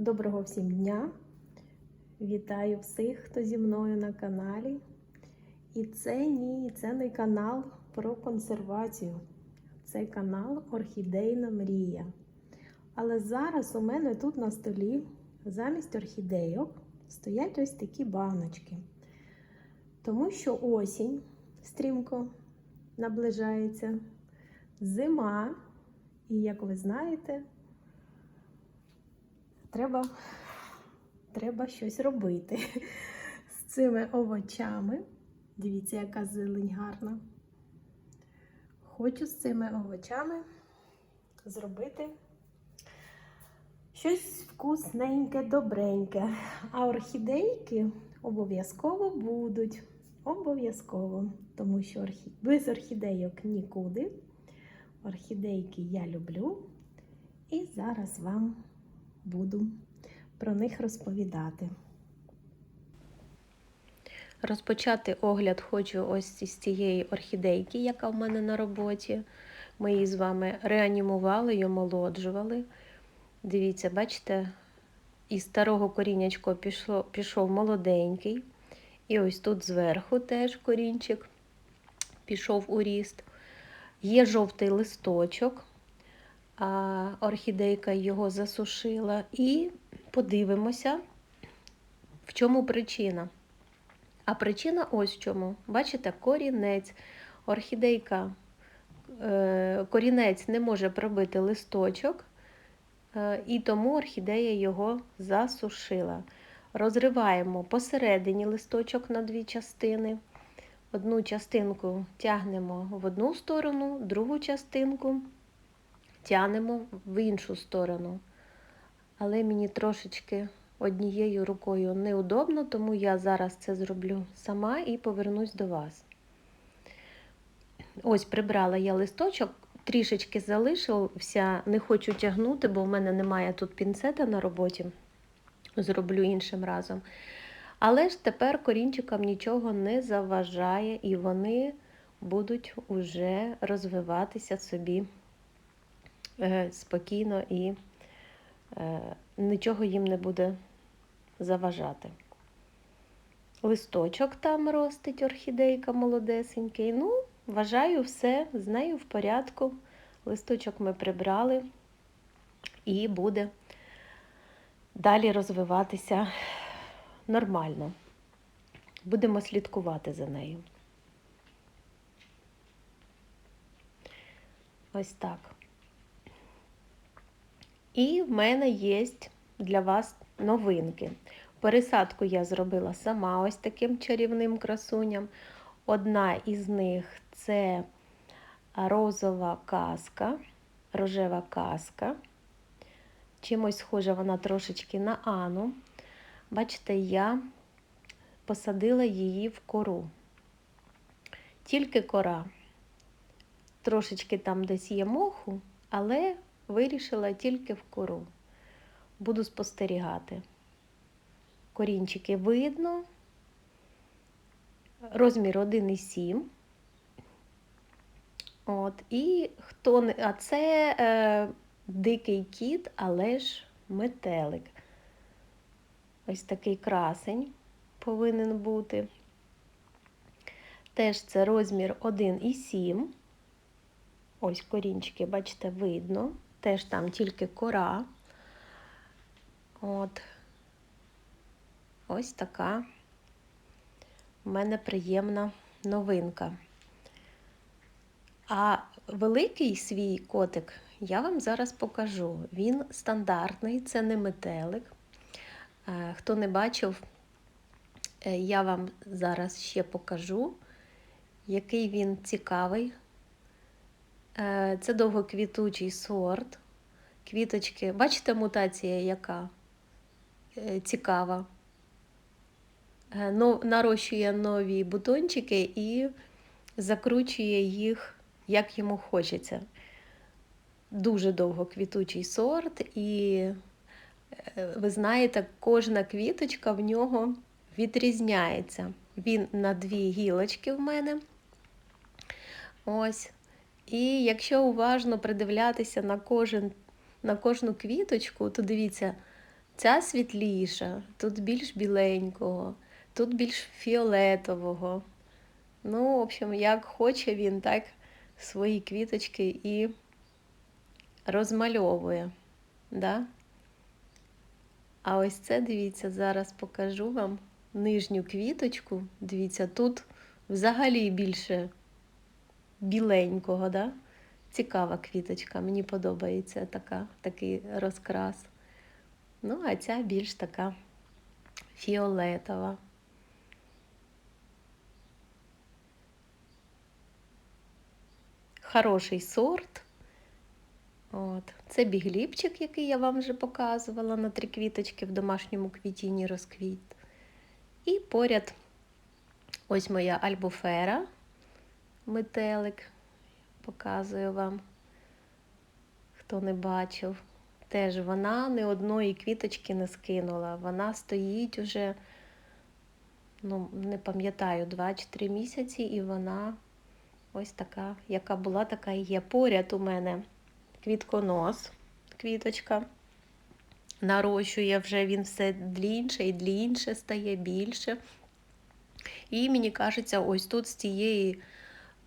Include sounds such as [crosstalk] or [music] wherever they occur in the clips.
Доброго всім дня! Вітаю всіх, хто зі мною на каналі. І це ні, це не канал про консервацію. Це канал Орхідейна Мрія. Але зараз у мене тут на столі замість орхідейок стоять ось такі баночки. Тому що осінь стрімко наближається, зима, і як ви знаєте, треба, треба щось робити [laughs] з цими овочами. Дивіться, яка зелень гарна. Хочу з цими овочами зробити щось вкусненьке, добреньке. А орхідейки обов'язково будуть. Обов'язково, тому що орхі... без орхідейок нікуди. Орхідейки я люблю. І зараз вам буду про них розповідати. Розпочати огляд хочу ось із цієї орхідейки, яка в мене на роботі. Ми її з вами реанімували і омолоджували. Дивіться, бачите, із старого коріннячка пішло, пішов молоденький. І ось тут зверху теж корінчик пішов у ріст. Є жовтий листочок, орхідейка його засушила. І подивимося, в чому причина. А причина ось в чому. Бачите, корінець. Орхідейка, е, корінець не може пробити листочок, е, і тому орхідея його засушила. Розриваємо посередині листочок на дві частини. Одну частинку тягнемо в одну сторону, другу частинку тягнемо в іншу сторону. Але мені трошечки однією рукою неудобно, тому я зараз це зроблю сама і повернусь до вас. Ось прибрала я листочок, трішечки залишився, не хочу тягнути, бо в мене немає тут пінцета на роботі. Зроблю іншим разом. Але ж тепер корінчикам нічого не заважає, і вони будуть уже розвиватися собі спокійно і е, нічого їм не буде заважати. Листочок там ростить орхідейка молодесенький. Ну, вважаю, все з нею в порядку. Листочок ми прибрали і буде далі розвиватися нормально. Будемо слідкувати за нею. Ось так. І в мене є для вас новинки. Пересадку я зробила сама ось таким чарівним красуням. Одна із них це розова казка, рожева казка. Чимось схожа вона трошечки на Ану. Бачите, я посадила її в кору. Тільки кора. Трошечки там десь є моху, але вирішила тільки в кору. Буду спостерігати. Корінчики видно. Розмір 1,7. От, і хто не. А це е, дикий кіт, але ж метелик. Ось такий красень повинен бути. Теж це розмір 1,7. Ось корінчики, бачите, видно. Теж там тільки кора. От. Ось така в мене приємна новинка. А великий свій котик я вам зараз покажу. Він стандартний, це не метелик. Хто не бачив, е, я вам зараз ще покажу, який він цікавий. Е, це довгоквітучий сорт. Квіточки, бачите, мутація яка е, цікава. Нарощує нові бутончики і закручує їх, як йому хочеться. Дуже довгоквітучий сорт, і ви знаєте, кожна квіточка в нього відрізняється. Він на дві гілочки в мене. Ось. І якщо уважно придивлятися на кожен, на кожну квіточку, то дивіться, Ця світліша, тут більш біленького, тут більш фіолетового. Ну, в общем, як хоче він, так свої квіточки і розмальовує. Да? А ось це, дивіться, зараз покажу вам нижню квіточку. Дивіться, тут взагалі більше біленького, да? Цікава квіточка, мені подобається така, такий розкрас. Ну, а ця більш така фіолетова. Хороший сорт. От. Це бігліпчик, який я вам вже показувала на три квіточки в домашньому квітінні розквіт. І поряд ось моя альбуфера, метелик, показую вам, хто не бачив. Теж вона ні одної квіточки не скинула. Вона стоїть уже, ну, не пам'ятаю, 2 чи 3 місяці, і вона ось така, яка була, така і є. Поряд у мене квітконос, квіточка. Нарощує вже він все длінше і длінше стає більше. І мені кажеться, ось тут з цієї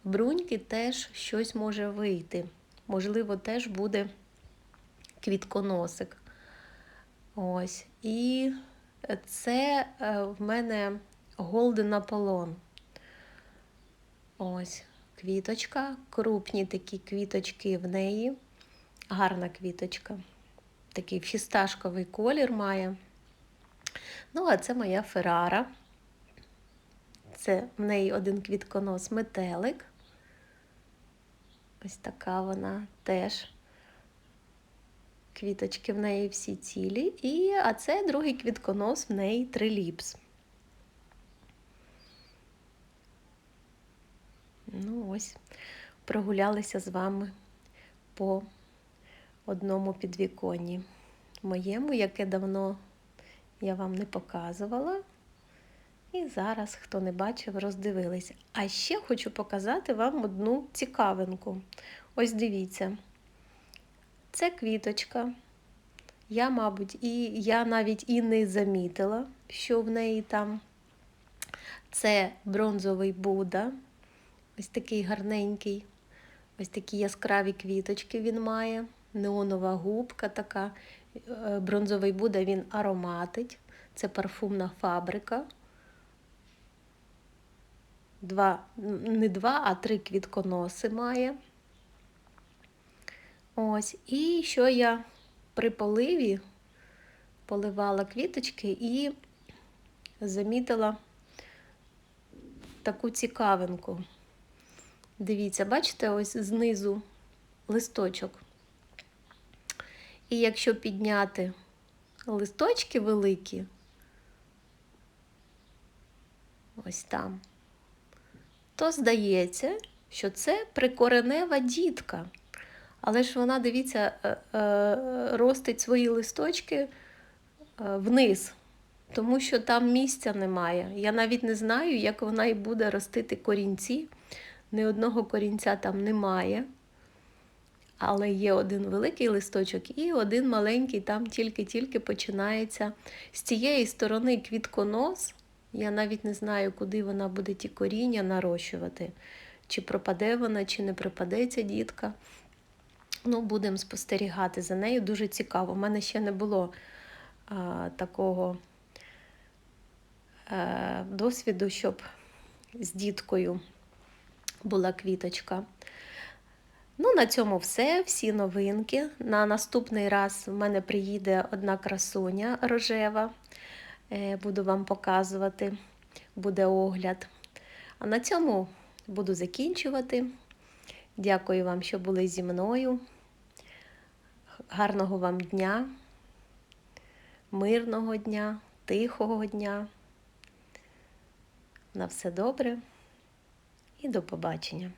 бруньки теж щось може вийти. Можливо, теж буде квітконосик. Ось. І це е, в мене Golden Apollon. Ось квіточка, крупні такі квіточки в неї. Гарна квіточка. Такий фісташковий колір має. Ну, а це моя Феррара. Це в неї один квітконос метелик. Ось така вона теж. Квіточки в неї всі цілі. І, А це другий квітконос в неї триліпс. Ну, ось, прогулялися з вами по одному підвіконні моєму, яке давно я вам не показувала. Зараз, хто не бачив, роздивилися. А ще хочу показати вам одну цікавинку. Ось дивіться. Це квіточка. Я, мабуть, і я навіть і не замітила, що в неї там це бронзовий Будда. Ось такий гарненький, ось такі яскраві квіточки він має. Неонова губка така. Е, бронзовий Будда він ароматить. Це парфумна фабрика. Два, Не два, а три квітконоси має. Ось, І що я при поливі поливала квіточки і замітила таку цікавинку. Дивіться, бачите, ось знизу листочок. І якщо підняти листочки великі, ось там, то здається, що це прикоренева дітка. Але ж вона, дивіться, е, е, ростить свої листочки е, вниз, тому що там місця немає. Я навіть не знаю, як вона і буде ростити корінці. Ні одного корінця там немає. Але є один великий листочок і один маленький, там тільки-тільки починається. З цієї сторони квітконос. Я навіть не знаю, куди вона буде ті коріння нарощувати. Чи пропаде вона, чи не пропаде ця дітка. Ну, Будемо спостерігати за нею. Дуже цікаво. У мене ще не було а, такого а, е, досвіду, щоб з діткою була квіточка. Ну, на цьому все, всі новинки. На наступний раз в мене приїде одна красуня рожева. Е, буду вам показувати, буде огляд. А на цьому буду закінчувати. Дякую вам, що були зі мною. Гарного вам дня, мирного дня, тихого дня. На все добре і до побачення.